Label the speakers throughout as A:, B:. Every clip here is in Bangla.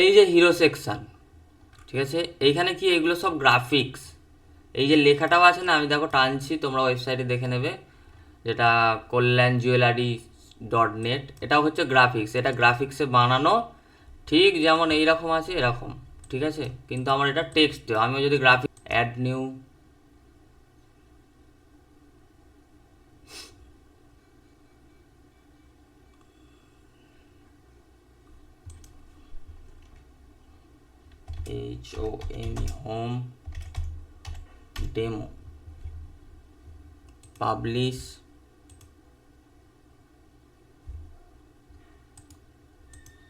A: এই যে হিরো সেকশন ঠিক আছে? এইখানে কি এগুলো সব গ্রাফিক্স এই যে লেখাটাও আছে না, আমি দেখো টানছি, তোমরা ওয়েবসাইটে দেখে নেবে। যেটা কল্যাণ জুয়েলারি ডট নেট এটা হচ্ছে গ্রাফিক্স এটা গ্রাফিক্সে বানানো, ঠিক যেমন এইরকম আছে এরকম, ঠিক আছে? কিন্তু আমার এটা টেক্সট আমি যদি graphic add new H O M home demo publish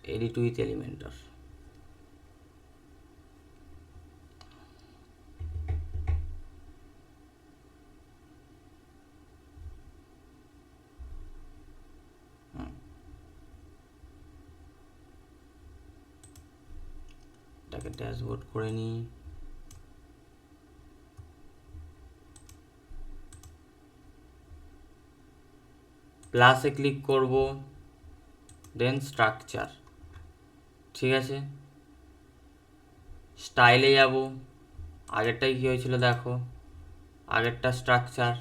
A: edit with Elementor এটাকে ড্যাশবোর্ড করে নিই। প্লাসে ক্লিক করব দেন স্ট্রাকচার ঠিক আছে? স্টাইলে যাব। আগেরটাই কী হয়েছিল দেখো? আগেরটা স্ট্রাকচার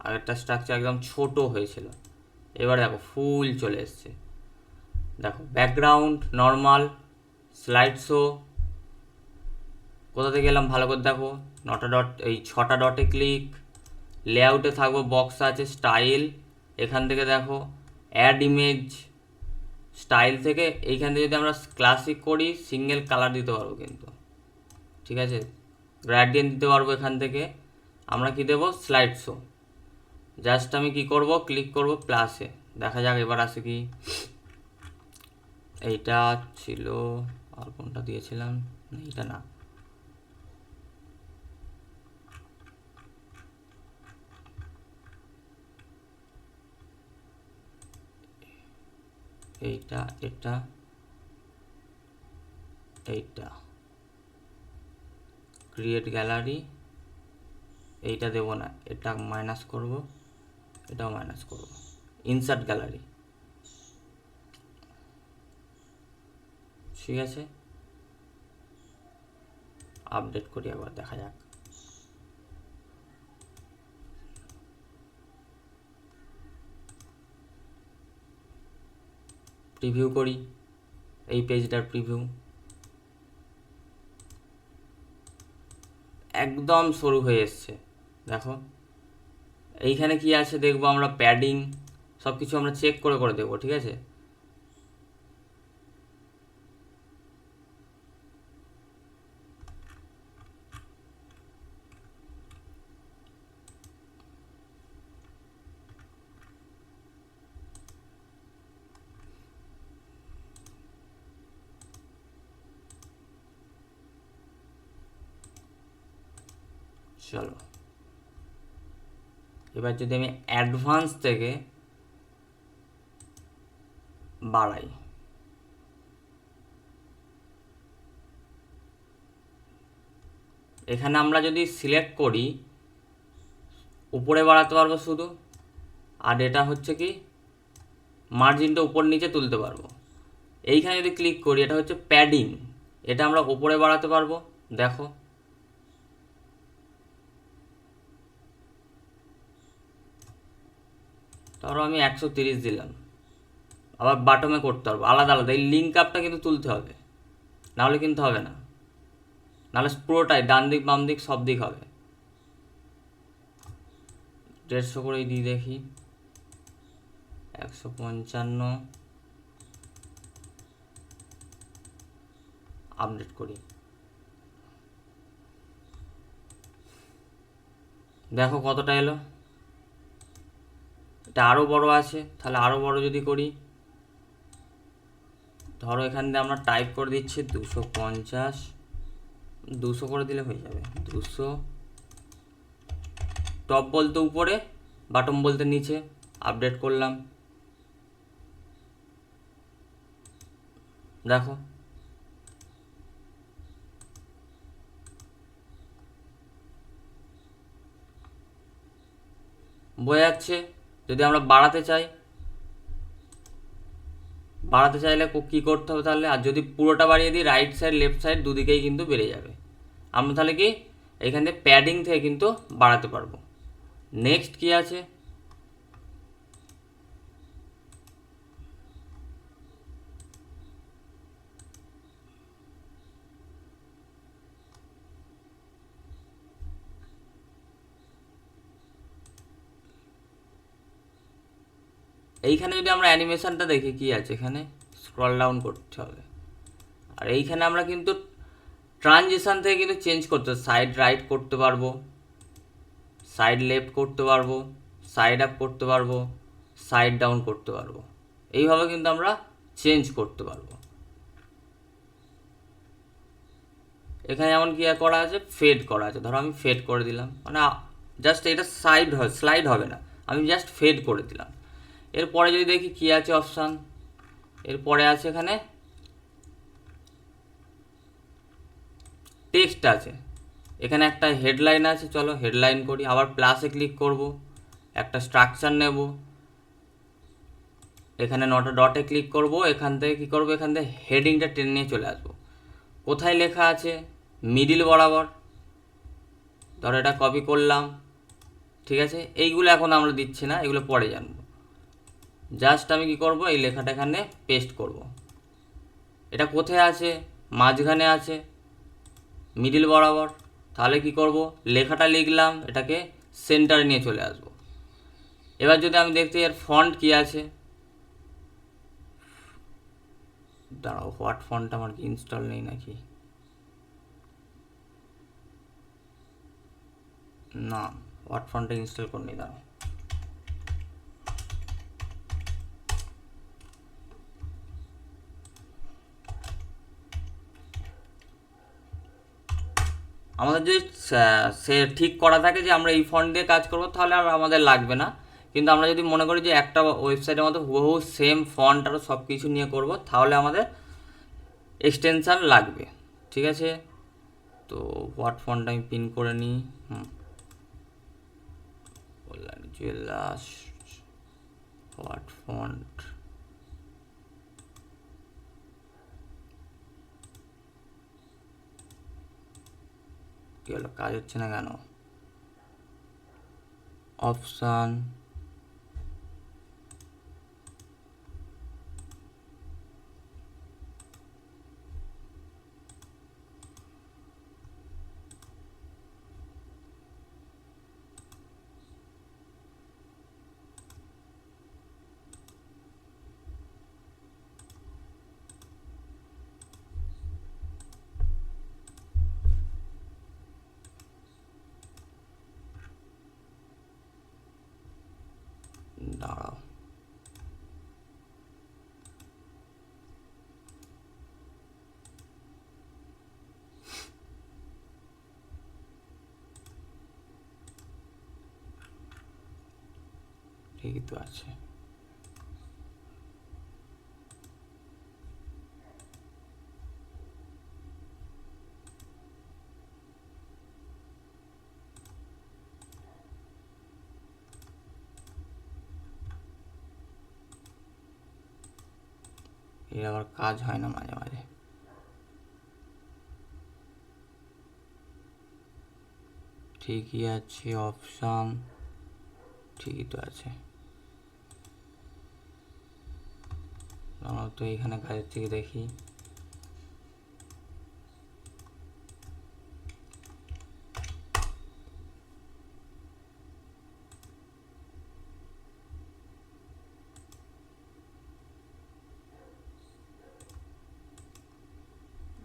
A: আগেরটা স্ট্রাকচার একদম ছোট হয়েছিল। এবার দেখো ফুল চলে এসছে। দেখো ব্যাকগ্রাউন্ড নর্মাল স্লাইড শো কোথা থেকে গেলাম ভালো করে দেখো। নটা ডট এই ছটা ডটে ক্লিক লেআউটে থাকব বক্স আছে স্টাইল এখান থেকে দেখো অ্যাড ইমেজ স্টাইল থেকে এইখান থেকে যদি আমরা ক্লাসিক করি সিঙ্গেল কালার দিতে পারব কিন্তু। ঠিক আছে? গ্র্যাডিয়েন্ট দিতে পারব এখান থেকে। আমরা কি দেবো? স্লাইড শো জাস্ট আমি কি করব? ক্লিক করব প্লাসে দেখা যাক এবার আসে কি। এইটা ছিল আর কোনটা দিয়েছিলাম না, এইটা না। এইটা এটা এইটা। ক্রিয়েট গ্যালারি এইটা দেব না এটা মাইনাস করব এটাও মাইনাস করব। ইনসার্ট গ্যালারি ঠিক আছে? আপডেট করি একবার দেখা যাক। প্রিভিউ করি, এই পেজটার প্রিভিউ একদম সরু হয়ে এসছে, দেখো। এইখানে কি আছে দেখব আমরা প্যাডিং সব কিছু আমরা চেক করে করে দেখব ঠিক আছে চলো এবার যদি আমি অ্যাডভান্স থেকে বাড়াই, এখানে আমরা যদি সিলেক্ট করি, উপরে বাড়াতে পারব শুধু, আর এটা হচ্ছে কি মার্জিনটা উপর নিচে তুলতে পারব। এইখানে যদি ক্লিক করি, এটা হচ্ছে প্যাডিং এটা আমরা উপরে বাড়াতে পারব, দেখো। ধরো আমি একশো তিরিশ দিলাম। আবার বাটমে করতে পারব। আলাদা আলাদা। এই লিঙ্ক আপটা কিন্তু তুলতে হবে। নাহলে কিন্তু হবে না। নাহলে পুরোটাই ডান দিক, বাম দিক, সব দিক হবে। দেড়শো করেই দিই দেখি। একশো পঞ্চান্ন। আপডেট করি। দেখো কতটা এলো। এটা আরও বড় আছে, তাহলে আরও বড় যদি করি, ধরো এখান দিয়ে আমরা টাইপ করে দিচ্ছি দুশো পঞ্চাশ, দুশো করে দিলে হয়ে যাবে, দুশো টপ বলতে উপরে বাটম বলতে নিচে আপডেট করলাম। দেখো। বোঝা যাচ্ছে। যদি আমরা বাড়াতে চাই, বাড়াতে চাইলে কি করতে হবে তাহলে? আর যদি পুরোটা বাড়িয়ে দিই রাইট সাইড লেফট সাইড দুদিকেই কিন্তু বেড়ে যাবে। আমরা তাহলে কি? এখান থেকে প্যাডিং থেকে কিন্তু বাড়াতে পারব। নেক্সট কি আছে? এইখানে যদি আমরা অ্যানিমেশনটা দেখি, কি আছে এখানে? স্ক্রল ডাউন করতে হবে। আর এইখানে আমরা কিন্তু ট্রানজিশন থেকে কিন্তু চেঞ্জ করতে সাইড রাইট করতে পারব সাইড লেফট করতে পারব সাইড আপ করতে পারব সাইড ডাউন করতে পারব। এইভাবে কিন্তু আমরা চেঞ্জ করতে পারব। এখানে যেমন কি করা আছে? ফেড করা আছে। ধরো আমি ফেড করে দিলাম। মানে জাস্ট এটা সাইড হয় স্লাইড হবে না। আমি জাস্ট ফেড করে দিলাম। এরপরে যদি দেখি কি আছে অপশান, এরপরে আছে এখানে টেক্সট আছে। এখানে একটা হেডলাইন আছে, চলো হেডলাইন করি, আবার প্লাসে ক্লিক করব, একটা স্ট্রাকচার নেব। এখানে নটা ডটে ক্লিক করব, এখান থেকে কী করব, এখান থেকে হেডিংটা টেনে নিয়ে চলে আসব। কোথায় লেখা আছে? মিডিল বরাবর। ধরো এটা কপি করলাম, ঠিক আছে? এইগুলো এখন আমরা দিচ্ছি না, এগুলো পরে জানব। জাস্ট আমি কি করব? এই লেখাটা এখানে পেস্ট করব। এটা কোথায় আছে? মাঝখানে আছে। মিডিল বরাবর। তাহলে কি করব? লেখাটা লিখলাম, এটাকে সেন্টারে নিয়ে চলে আসব। এবার যদি আমি দেখতে এর ফন্ট কি আছে? দাঁড়াও হোয়াট ফন্ট আমার কি ইনস্টল নেই নাকি? না হোয়াট ফন্টটা ইনস্টল করিনি, দাঁড়াও। আমাদের যদি সে ঠিক করা থাকে যে আমরা এই ফন্ট দিয়ে কাজ করব, তাহলে আর আমাদের লাগবে না। কিন্তু আমরা যদি মনে করি যে একটা ওয়েবসাইটের মতো হুবহু সেম ফন্ট আরও সব কিছু নিয়ে করব, তাহলে আমাদের এক্সটেনশান লাগবে। ঠিক আছে? তো হোয়াট ফন্ট আমি পিন করে নিই? হুম। জুয়েলাস হোয়াট ফন্ট কি হলো কাজ হচ্ছে না কেন? অপশান দাঁড়াও ঠিকই তো আছে। এর আবার কাজ হয় না মাঝে মাঝে। ঠিকই আছে অপশান ঠিকই তো আছে আমরা তো এখানে কাজের থেকে দেখি।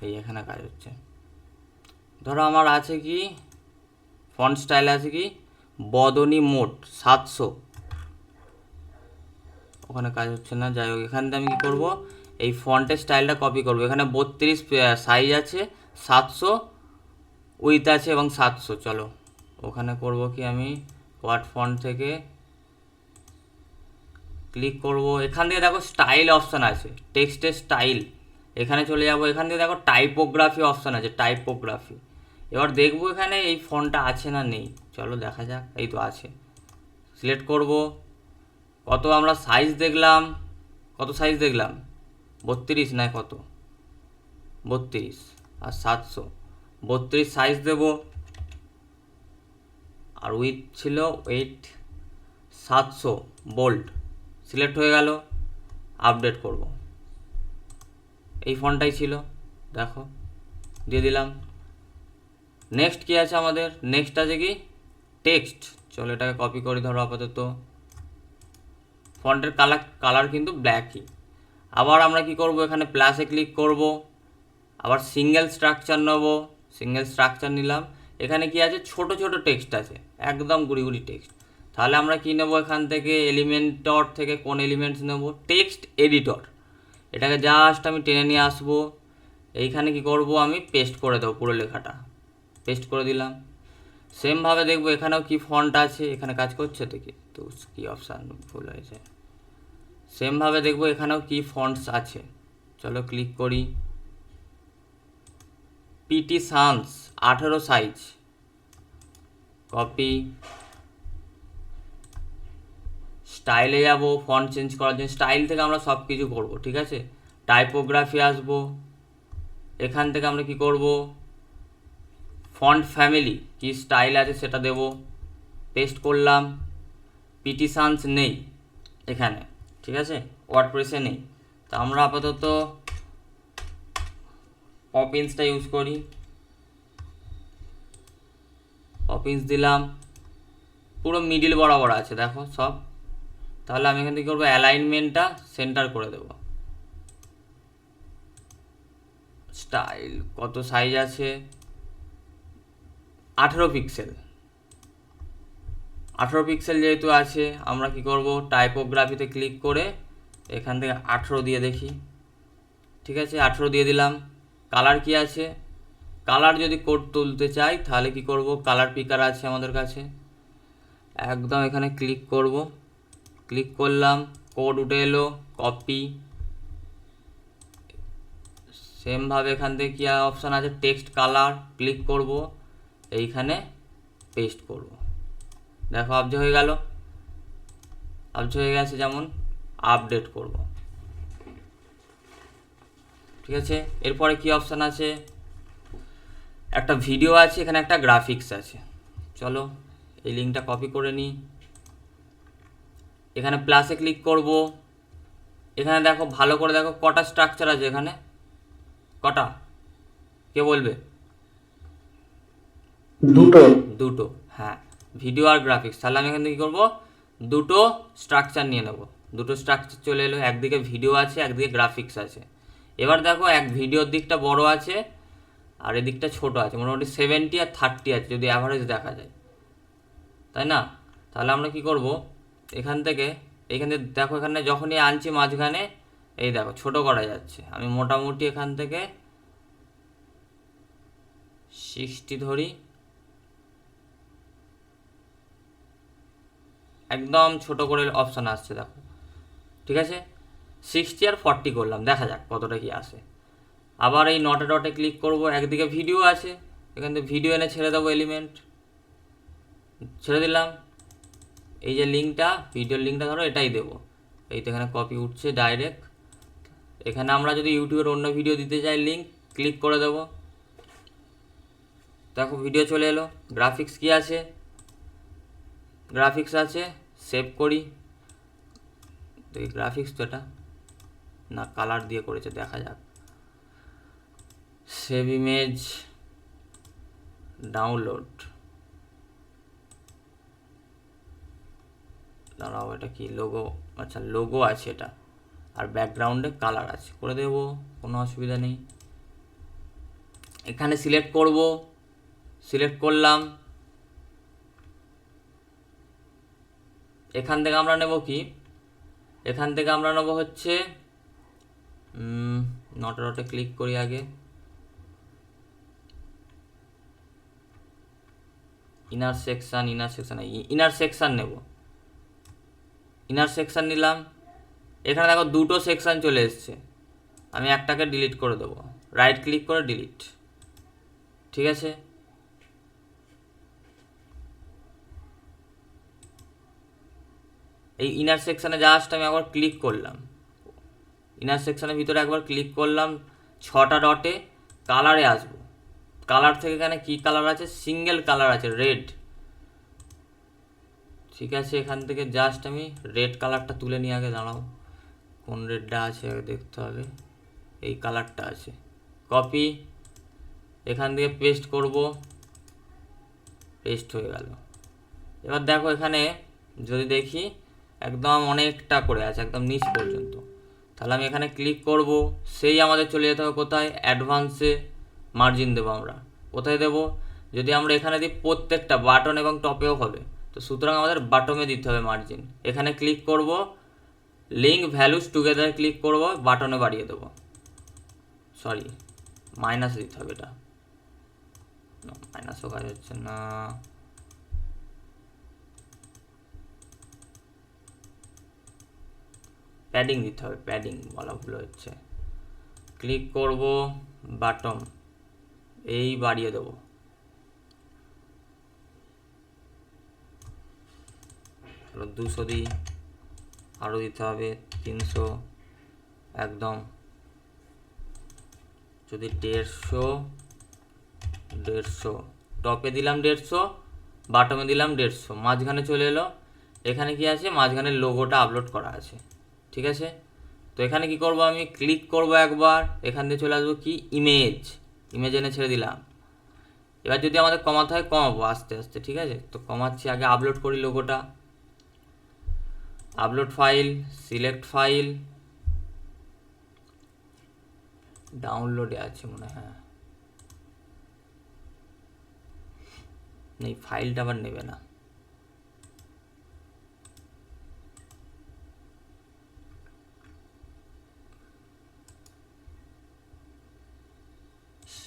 A: এই এখানে কাজ হচ্ছে। ধরো আমার আছে কি ফন্ট স্টাইল আছে কি, বদনি মোট সাতশো। ওখানে কাজ হচ্ছে না, যাই হোক এখান থেকে আমি কী করব? এই ফন্টের স্টাইলটা কপি করব। এখানে বত্রিশ সাইজ আছে, সাতশো উইথ আছে এবং সাতশো, চলো। ওখানে করব কি আমি? হোয়াট ফন্ট থেকে ক্লিক করব। এখান থেকে দেখো স্টাইল অপশান আছে টেক্সটের স্টাইল এখানে চলে যাব, এখান থেকে দেখো টাইপোগ্রাফি অপশান আছে টাইপোগ্রাফি এবার দেখব এখানে এই ফোনটা আছে না নেই। চলো দেখা যাক, এই তো আছে। সিলেক্ট করব। কত আমরা সাইজ দেখলাম? কত সাইজ দেখলাম? বত্রিশ না কত? বত্রিশ আর সাতশো। বত্রিশ সাইজ দেব। আর উইথ ছিল এইট সাতশো বোল্ট সিলেক্ট হয়ে গেল। আপডেট করব। এই ফোনটাই ছিল। দেখো, দিয়ে দিলাম। নেক্সট কী আছে আমাদের? নেক্সট আছে কি? টেক্সট চলো এটাকে কপি করি ধরো আপাতত। ফন্টের কালার কালার কিন্তু ব্ল্যাকই আবার আমরা কি করব? এখানে প্লাসে ক্লিক করব। আবার সিঙ্গেল স্ট্রাকচার নেব। সিঙ্গেল স্ট্রাকচার নিলাম। এখানে কি আছে? ছোট ছোট টেক্সট আছে। একদম গুড়ি গুড়ি টেক্সট তাহলে আমরা কি নেব এখান থেকে? এলিমেন্টর থেকে কোন এলিমেন্টস নেব? টেক্সট এডিটর এটাকে জাস্ট আমি টেনে নিয়ে আসব। এইখানে কি করব? আমি পেস্ট করে দেবো পুরো লেখাটা। পেস্ট করে দিলাম। সেমভাবে দেখব এখানেও কি ফন্ট আছে? এখানে কাজ করছে তো কি? তো কি অপশান ভুল হয়েছে? সেমভাবে দেখব এখানেও কি ফন্টস আছে। চলো ক্লিক করি। পিটি সান্স আঠেরো সাইজ কপি স্টাইলে যাব ফন্ট চেঞ্জ করার জন্য। স্টাইল থেকে আমরা সব কিছু করব, ঠিক আছে? টাইপোগ্রাফি আসব। এখান থেকে আমরা কি করব? ফন্ট ফ্যামিলি কি স্টাইল আছে সেটা দেব। পেস্ট করলাম। পিটিশানস নেই এখানে। ঠিক আছে? ওয়ার্ডপ্রেসে নেই। তো আমরা আপাতত পপিন্সটা ইউজ করি। পপিন্স দিলাম। পুরো মিডিল বরাবর আছে, দেখো সব। তাহলে আমি এখান থেকে করব অ্যালাইনমেন্টটা সেন্টার করে দেবো। স্টাইল কত সাইজ আছে? আঠেরো পিক্সেল আঠেরো পিক্সেল যেহেতু আছে, আমরা কি করব? টাইপোগ্রাফিতে ক্লিক করে এখান থেকে আঠেরো দিয়ে দেখি। ঠিক আছে, আঠেরো দিয়ে দিলাম। কালার কি আছে? কালার যদি কোড তুলতে চাই, তাহলে কি করব? কালার পিকার আছে আমাদের কাছে। একদম এখানে ক্লিক করব। ক্লিক করলাম কোড উঠে এলো কপি সেমভাবে এখান থেকে কী অপশান আছে? টেক্সট কালার ক্লিক করব। এইখানে পেস্ট করব। দেখো আবজে হয়ে গেল। আবজে হয়ে গেছে যেমন আপডেট করব। ঠিক আছে? এরপরে কি অপশান আছে? একটা ভিডিও আছে এখানে একটা গ্রাফিক্স আছে। চলো এই লিঙ্কটা কপি করে নিই। এখানে প্লাসে ক্লিক করব। এখানে দেখো ভালো করে দেখো কটা স্ট্রাকচার আছে এখানে। কটা? কে বলবে?
B: দুটো।
A: দুটো হ্যাঁ। ভিডিও আর গ্রাফিক্স তাহলে আমি এখান থেকে কী করব? দুটো স্ট্রাকচার নিয়ে নেব। দুটো স্ট্রাকচার চলে এলো, একদিকে ভিডিও আছে, একদিকে গ্রাফিক্স আছে। এবার দেখো এক ভিডিওর দিকটা বড় আছে, আর এদিকটা ছোট আছে। মোটামুটি সেভেন্টি আর থার্টি আছে, যদি অ্যাভারেজ দেখা যায়। তাই না? তাহলে আমরা কি করব? এখান থেকে এখান থেকে দেখো, এখানে যখনই আনছি মাঝখানে, এই দেখো, ছোট করা যাচ্ছে। আমি মোটামুটি এখান থেকে সিক্সটি ধরি। একদম ছোট করে অপশান আসছে, দেখো। ঠিক আছে? সিক্সটি আর ফর্টি করলাম, দেখা যাক কতটা কি আসে। আবার এই নটে ডটে ক্লিক করব, একদিকে ভিডিও আছে, এখান থেকে ভিডিও এনে ছেড়ে দেবো এলিমেন্ট ছেড়ে দিলাম। এই যে লিঙ্কটা ভিডিওর লিঙ্কটা ধরো, এটাই দেবো। এই তো এখানে কপি উঠছে ডাইরেক্ট এখানে আমরা যদি ইউটিউবের অন্য ভিডিও দিতে চাই লিঙ্ক ক্লিক করে দেবো। দেখো ভিডিও চলে এলো। গ্রাফিক্স কি আছে? গ্রাফিক্স আছে সেভ করি। তো গ্রাফিক্স তো এটা। না কালার দিয়ে করেছে, দেখা যাক। সেভ ইমেজ ডাউনলোড দাঁড়াও, এটা কি লোগো আচ্ছা লোগো আছে এটা। আর ব্যাকগ্রাউন্ডে কালার আছে। করে দেবো, কোনো অসুবিধা নেই। এখানে সিলেক্ট করব। সিলেক্ট করলাম। এখান থেকে আমরা নেব কি? এখান থেকে আমরা নেব হচ্ছে নটে নটে ক্লিক করি আগে। Inner section inner section inner section নেব। ইনার সেকশান নিলাম। এখানে দেখো দুটো সেকশান চলে এসছে। আমি একটাকে ডিলিট করে দেবো। রাইট ক্লিক করে ডিলিট ঠিক আছে? এই ইনার সেকশানে জাস্ট আমি একবার ক্লিক করলাম। ইনার সেকশনের ভিতরে একবার ক্লিক করলাম, ছটা ডটে কালারে আসব। কালার থেকে এখানে কি কালার আছে? সিঙ্গেল কালার আছে রেড ঠিক আছে, এখান থেকে জাস্ট আমি রেড কালারটা তুলে নিয়ে আগে, দাঁড়াও। কোন রেডটা আছে দেখতে হবে। এই কালারটা আছে। কপি এখান থেকে পেস্ট করব। পেস্ট হয়ে গেল। এবার দেখো এখানে যদি দেখি একদম অনেকটা করে আছে, একদম নিচ পর্যন্ত। তাহলে আমি এখানে ক্লিক করব, সেই আমাদের চলে যেতে হবে কোথায়? অ্যাডভান্সে মার্জিন দেবো আমরা। কোথায় দেবো? যদি আমরা এখানে দিই প্রত্যেকটা বাটন এবং টপেও হবে, তো সুতরাং আমাদের বাটমে দিতে হবে মার্জিন এখানে ক্লিক করব লিঙ্ক ভ্যালুস টুগেদার ক্লিক করব বাটনে বাড়িয়ে দেবো। সরি মাইনাস দিতে হবে এটা। মাইনাসও কাজ হচ্ছে না। প্যাডিং দিতে হবে প্যাডিং বলা ভুল হচ্ছে। ক্লিক করব বাটম এই বাড়িয়ে দেবো। দুশো দিই আরও দিতে হবে তিনশো, একদম। যদি দেড়শো দেড়শো, টপে দিলাম দেড়শো বাটমে দিলাম দেড়শো, মাঝখানে চলে এলো। এখানে কি আছে? মাঝখানে লোগোটা আপলোড করা আছে। ঠিক আছে? তো এখানে কি করব আমি? ক্লিক করব একবার। এখান থেকে চলে আসব কি? ইমেজ ইমেজ এনে ছেড়ে দিলাম। এবার যদি আমাদের কমাতে হয়, কমাবো আস্তে আস্তে, ঠিক আছে? তো কমাচ্ছি আগে আপলোড করি লোগোটা আপলোড ফাইল সিলেক্ট ফাইল ডাউনলোডে আছে মনে হয় হ্যাঁ। নেই ফাইলটা আবার নেবে না।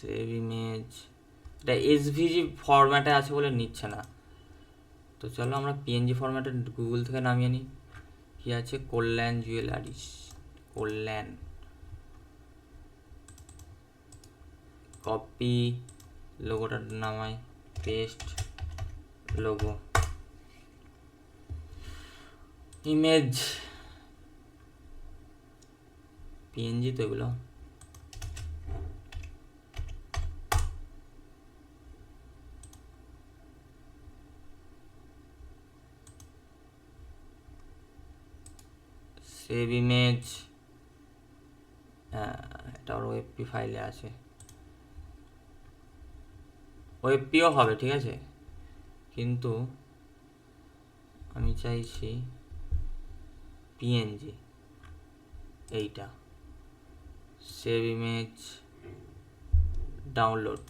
A: সেভ ইমেজ এটা এসভিজি ফরম্যাটে আছে বলে নিচ্ছে না। তো চলো আমরা পিএনজি ফরম্যাটে গুগল থেকে নামিয়ে নিই। কী আছে? কল্যাণ জুয়েলারিস কল্যাণ। কপি লোগোটার নামাই। পেস্ট লোগো ইমেজ পিএনজি তো এগুলো। সেভ ইমেজ এটা ওর ওয়েবপি ফাইলে আছে। ওয়েবপিও হবে, ঠিক আছে? কিন্তু আমি চাইছি পিএনজি এইটা। Save image download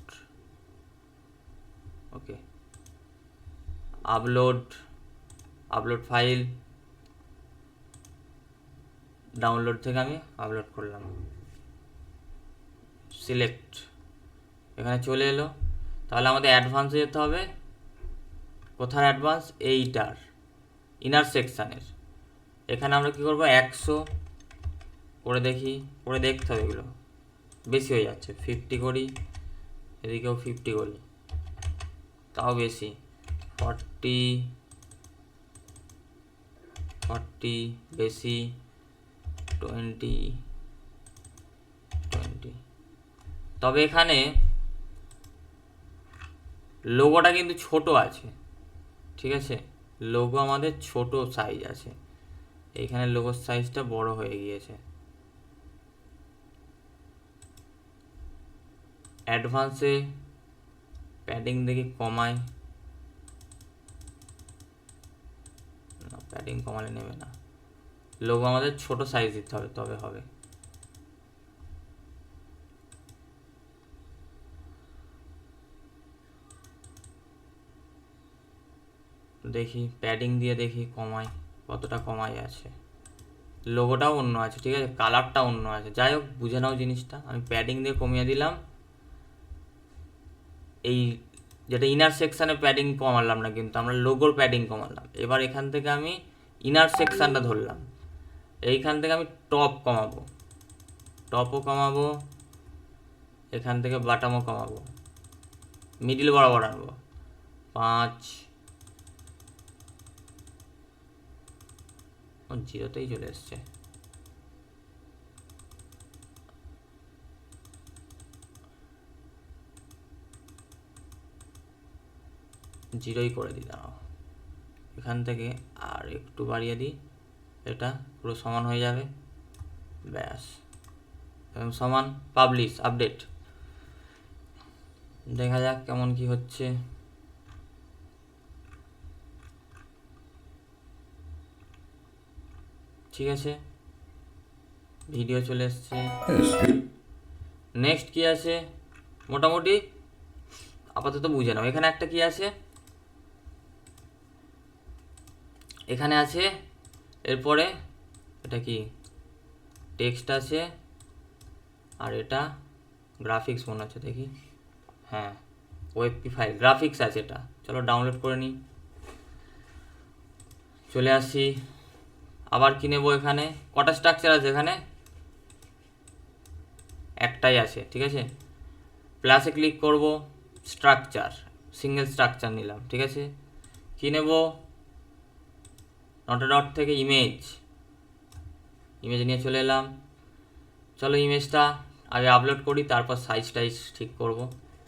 A: okay upload upload file download থেকে আমি আপলোড করলাম। সিলেক্ট এখানে চলে এলো। তাহলে আমাদের অ্যাডভান্সে যেতে হবে। কোথার অ্যাডভান্স এইটার ইনার সেকশানের এখানে আমরা কী করব? একশো করে দেখি, করে দেখতে হবে এগুলো। বেশি হয়ে যাচ্ছে। ফিফটি করি, এদিকেও ফিফটি করি। তাও বেশি। ফর্টি ফর্টি বেশি। Twenty twenty. তবে এখানে লোগোটা কিন্তু ছোট আছে, ঠিক আছে? লোগো আমাদের ছোট সাইজ আছে। এইখানে লোগোর সাইজটা বড় হয়ে গিয়েছে। অ্যাডভান্সে প্যাডিং দেখি কমাই। প্যাডিং কমালে নেবে না। লোগো আমাদের ছোট সাইজ দিতে হবে, তবে হবে। দেখি প্যাডিং দিয়ে দেখি কমাই, কতটা কমাই আছে। লোগোটাও অন্য আছে, ঠিক আছে? কালারটা অন্য আছে। যাই হোক, বুঝে নাও জিনিসটা। আমি প্যাডিং দিয়ে কমিয়ে দিলাম। এই যেটা ইনার সেকশানে প্যাডিং কমালাম না কিন্তু, আমরা লোগোর প্যাডিং কমালাম। এবার এখান থেকে আমি ইনার সেকশানটা ধরলাম। এইখান থেকে আমি টপ কমাবো। টপও কমাবো, এখান থেকে বাটামও কমাবো। মিডিল বরাবর আনব। পাঁচ জিরোতেই চলে এসছে। জিরোই করে দিই, দাঁড়াও। এখান থেকে আর একটু বাড়িয়ে দিই। এটা পুরো সমান হয়ে যাবে। ব্যাস। এবং সমান পাবলিশ আপডেট দেখা যাক কেমন কি হচ্ছে। ঠিক আছে? ভিডিও চলে এসছে। নেক্সট কি আছে? মোটামুটি আপাতত বুঝে নাও। এখানে একটা কি আছে? এখানে আছে এরপরে এটা কি? টেক্সট আছে। আর এটা গ্রাফিক্স মনে হচ্ছে, দেখি। হ্যাঁ ওয়েবপি ফাইল গ্রাফিক্স আছে এটা। চলো ডাউনলোড করে নিই। চলে আসি। আবার কি নেব এখানে? কটা স্ট্রাকচার আছে এখানে? একটাই আছে, ঠিক আছে? প্লাসে ক্লিক করব স্ট্রাকচার সিঙ্গেল স্ট্রাকচার নিলাম, ঠিক আছে? কী নেব? নটা ডট থেকে ইমেজ ইমেজ নিয়ে চলে এলাম। চলো ইমেজটা আগে আপলোড করি, তারপর সাইজ টাইজ ঠিক করব।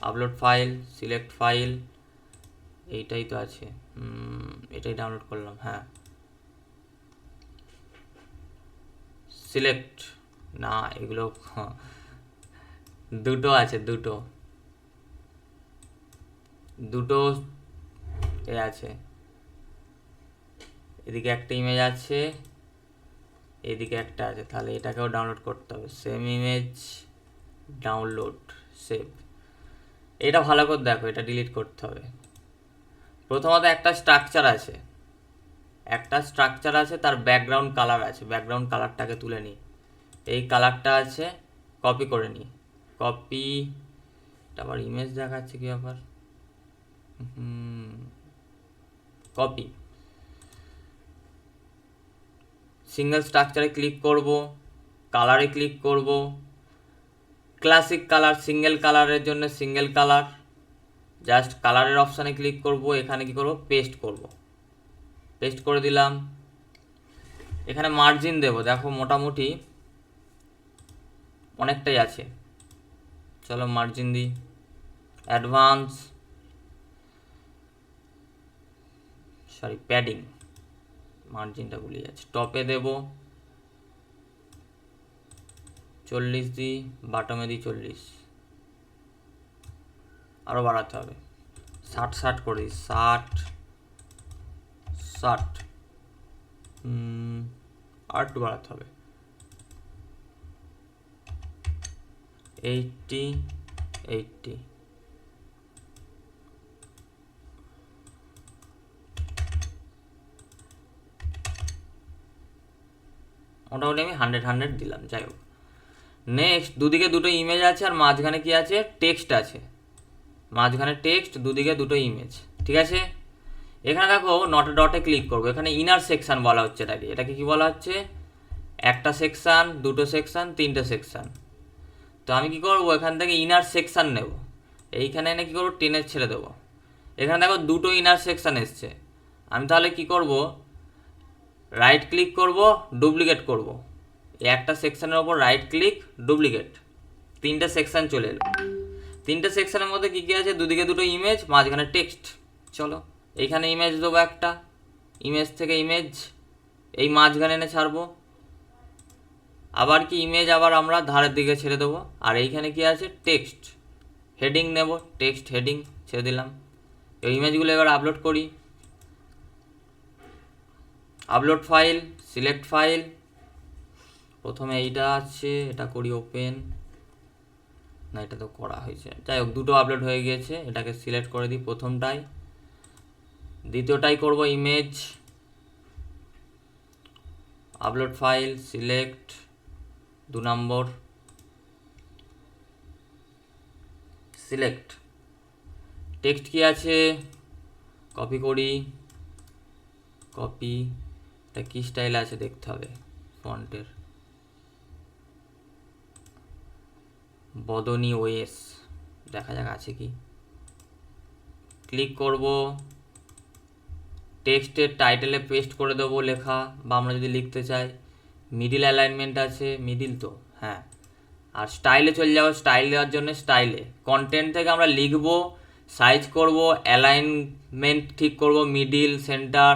A: আপলোড ফাইল সিলেক্ট ফাইল এইটাই তো আছে। এটাই ডাউনলোড করলাম হ্যাঁ। সিলেক্ট না, এগুলো দুটো আছে, দুটো। দুটো এ আছে। এদিকে একটা ইমেজ আছে, এদিকে একটা আছে, তাহলে এটাকেও ডাউনলোড করতে হবে। সেম ইমেজ ডাউনলোড সেভ এটা ভালো করে দেখো, এটা ডিলিট করতে হবে। প্রথমত একটা স্ট্রাকচার আছে। একটা স্ট্রাকচার আছে, তার ব্যাকগ্রাউন্ড কালার আছে। ব্যাকগ্রাউন্ড কালারটাকে তুলে নিই। এই কালারটা আছে কপি করে নিই। কপি আবার ইমেজ দেখাচ্ছে কি ব্যাপার? কপি সিঙ্গেল স্ট্রাকচারে ক্লিক করব কালারে ক্লিক করব। ক্লাসিক কালার সিঙ্গেল কালারের জন্য সিঙ্গেল কালার জাস্ট কালারের অপশানে ক্লিক করব, এখানে কি করব? পেস্ট করব। পেস্ট করে দিলাম। এখানে মার্জিন দেব। দেখো, মোটামুটি অনেকটাই আছে। চলো মার্জিন দিই। অ্যাডভান্স সরি প্যাডিং মার্জিনটা গুলিয়ে যাচ্ছে। টপে দেব। চল্লিশ দিই বাটমে দিই চল্লিশ। আরও বাড়াতে হবে। ষাট ষাট করে দিই। ষাট ষাট। একটু বাড়াতে হবে। এইটটি এইটটি মোটামুটি আমি হান্ড্রেড হান্ড্রেড দিলাম, যাই হোক। নেক্সট দুদিকে দুটো ইমেজ আছে আর মাঝখানে কি আছে? টেক্সট আছে। মাঝখানে টেক্সট দুদিকে দুটো ইমেজ ঠিক আছে? এখানে দেখো নট ডটে ক্লিক করব। এখানে ইনার সেকশন বলা হচ্ছে এটাকে এটাকে কি বলা হচ্ছে? একটা সেকশান দুটো সেকশন তিনটে সেকশন তো আমি কি করব? এখান থেকে ইনার সেকশান নেব। এইখানে এনে কী করব? টেনে ছেড়ে দেবো। এখানে দেখো, দুটো ইনার সেকশন এসছে। আমি তাহলে কি করব? রাইট ক্লিক করব ডুপ্লিকেট করব। একটা সেকশানের ওপর রাইট ক্লিক ডুপ্লিকেট তিনটে সেকশান চলে এলো। তিনটে সেকশানের মধ্যে কী কী আছে? দুদিকে দুটো ইমেজ মাঝখানে টেক্সট চলো, এইখানে ইমেজ দেবো একটা। ইমেজ থেকে ইমেজ এই মাঝখানে এনে ছাড়বো। আবার কি ইমেজ আবার আমরা ধারের দিকে ছেড়ে দেবো। আর এইখানে কি আছে? টেক্সট হেডিং নেব টেক্সট হেডিং ছেড়ে দিলাম। এই ইমেজগুলো এবার আপলোড করি। আপলোড ফাইল সিলেক্ট ফাইল প্রথমে এইটা আছে, এটা করি ওপেন না, এটা তো করা হয়েছে। যাই হোক, দুটো আপলোড হয়ে গিয়েছে এটাকে সিলেক্ট করে দিই প্রথমটাই। দ্বিতীয়টাই করব ইমেজ আপলোড ফাইল সিলেক্ট দু নম্বর। সিলেক্ট টেক্সট কি আছে? কপি করি। কপি এটা কী স্টাইল আছে দেখতে হবে ফন্টের বদনি ওয়েস দেখা যাক আছে কি। ক্লিক করব টেক্সটের টাইটেলে পেস্ট করে দেবো লেখা, বা আমরা যদি লিখতে চাই মিডিল অ্যালাইনমেন্ট আছে মিডিল তো হ্যাঁ। আর স্টাইলে চলে যাব স্টাইল দেওয়ার জন্য স্টাইলে কন্টেন্ট থেকে আমরা লিখব সাইজ করব অ্যালাইনমেন্ট ঠিক করব মিডিল সেন্টার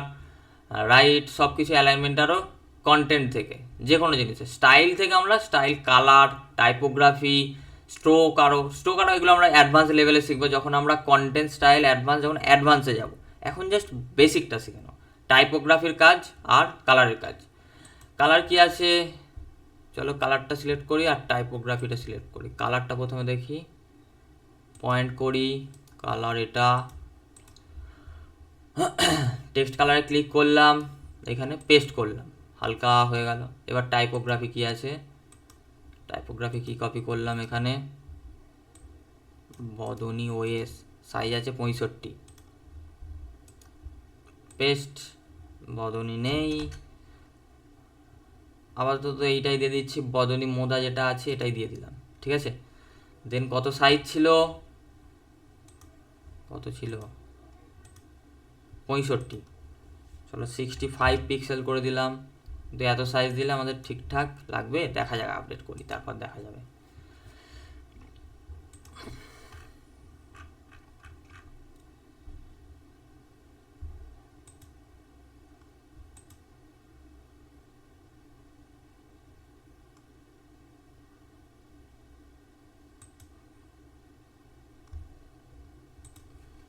A: রাইট সব কিছু অ্যালাইনমেন্ট আরও কন্টেন্ট থেকে যে কোনো জিনিসে। স্টাইল থেকে আমরা স্টাইল কালার টাইপোগ্রাফি স্ট্রোক আরও স্ট্রোক আরও এগুলো আমরা অ্যাডভান্স লেভেলে শিখব যখন আমরা কন্টেন্ট স্টাইল অ্যাডভান্স যখন অ্যাডভান্সে যাব। এখন জাস্ট বেসিকটা শিখে নাও। টাইপোগ্রাফির কাজ আর কালারের কাজ। কালার কি আছে? চলো কালারটা সিলেক্ট করি আর টাইপোগ্রাফিটা সিলেক্ট করি। কালারটা প্রথমে দেখি। পয়েন্ট করি। কালার এটা টেক্সট কালারে ক্লিক করলাম, এখানে পেস্ট করলাম। হালকা হয়ে গেল। এবার টাইপোগ্রাফি কি আছে? টাইপোগ্রাফি কি কপি করলাম এখানে? বদনি ওএস সাইজ আছে পঁয়ষট্টি। পেস্ট বদনি নেই। আপাতত এইটাই দিয়ে দিচ্ছি, বদনি মোদা যেটা আছে এটাই দিয়ে দিলাম, ঠিক আছে? দেন কত সাইজ ছিল? কত ছিল? পঁয়ষট্টি। চলো সিক্সটি ফাইভ পিক্সেল করে দিলাম। কিন্তু এত সাইজ দিলে আমাদের ঠিকঠাক লাগবে, দেখা যাক আপডেট করি, তারপর দেখা যাবে।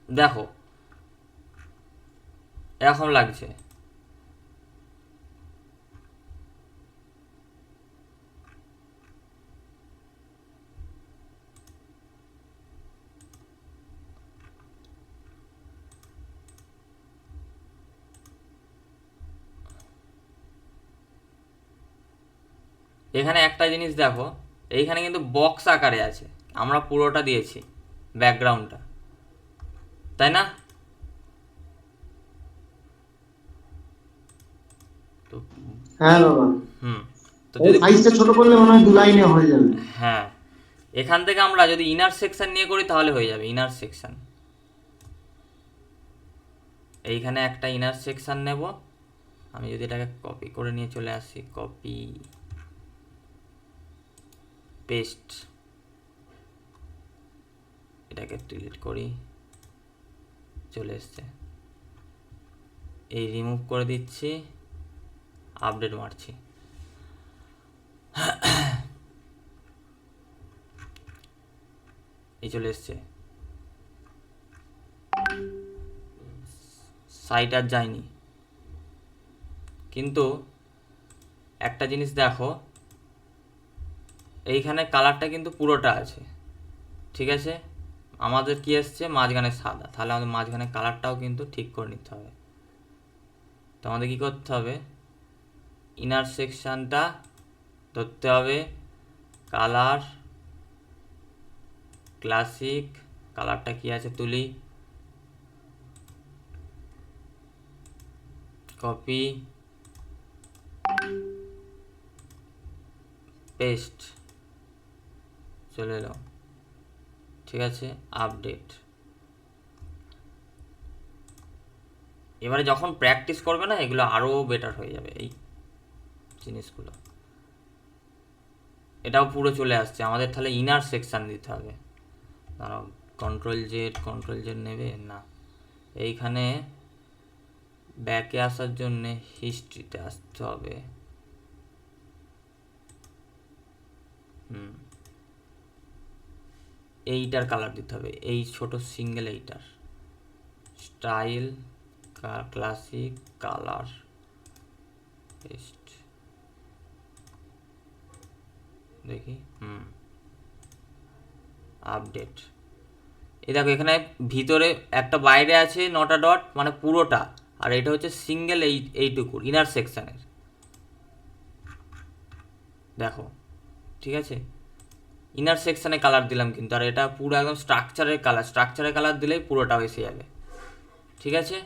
A: দেখো এরকম লাগছে। এখানে একটা জিনিস দেখো, এইখানে কিন্তু বক্স আকারে আছে। আমরা পুরোটা দিয়েছি ব্যাকগ্রাউন্ডটা তাই না তো
B: হ্যাঁ বাবা।
A: হুম। তো যদি
B: সাইজটা ছোট করলে মনে হয় দু লাইনে হয়ে যাবে।
A: হ্যাঁ। এখান থেকে আমরা যদি ইনার সেকশন নিয়ে করি তাহলে হয়ে যাবে ইনার সেকশন এইখানে একটা ইনার সেকশন নেব। আমি যদি এটাকে কপি করে নিয়ে চলে আসি কপি পেস্ট এটাকে ডিলিট করি চলে এসছে। এই রিমুভ করে দিচ্ছি। আপডেট মারছি। এই চলে এসছে। সাইট আর যায়নি। কিন্তু একটা জিনিস দেখো, এইখানে কালারটা কিন্তু পুরোটা আছে। ঠিক আছে? আমাদের কি এসছে? মাঝখানে সাদা। তাহলে আমাদের মাঝখানে কালারটাও কিন্তু ঠিক করে নিতে হবে। তো আমাদের কী করতে হবে? ইনার সেকশানটা ধরতে হবে কালার ক্লাসিক কালারটা কি আছে তুলি কপি পেস্ট চলে এলো, ঠিক আছে আপডেট এবারে যখন প্র্যাকটিস করবে না, এগুলো আরও বেটার হয়ে যাবে, এই জিনিসগুলো। এটাও পুরো চলে আসছে। আমাদের তাহলে ইনার সেকশন দিতে হবে। দাঁড়াও কন্ট্রোল জেড কন্ট্রোল জেড নেবে? না। এইখানে ব্যাকে আসার জন্যে হিস্ট্রিতে আসতে হবে। হুম। এইটার কালার দিতে হবে। এই ছোট সিঙ্গেল এইটার। স্টাইল ক্লাসিক কালার পেস্ট দেখি, হুম। আপডেট এই দেখো, এখানে ভিতরে একটা বাইরে আছে নটা ডট মানে পুরোটা। আর এটা হচ্ছে সিঙ্গেল এই, এইটুকুর ইনার সেকশানের দেখো, ঠিক আছে? ইনার সেকশানে কালার দিলাম কিন্তু, আর এটা পুরো একদম স্ট্রাকচারের কালার স্ট্রাকচারের কালার দিলেই পুরোটা এসে যাবে। ঠিক আছে?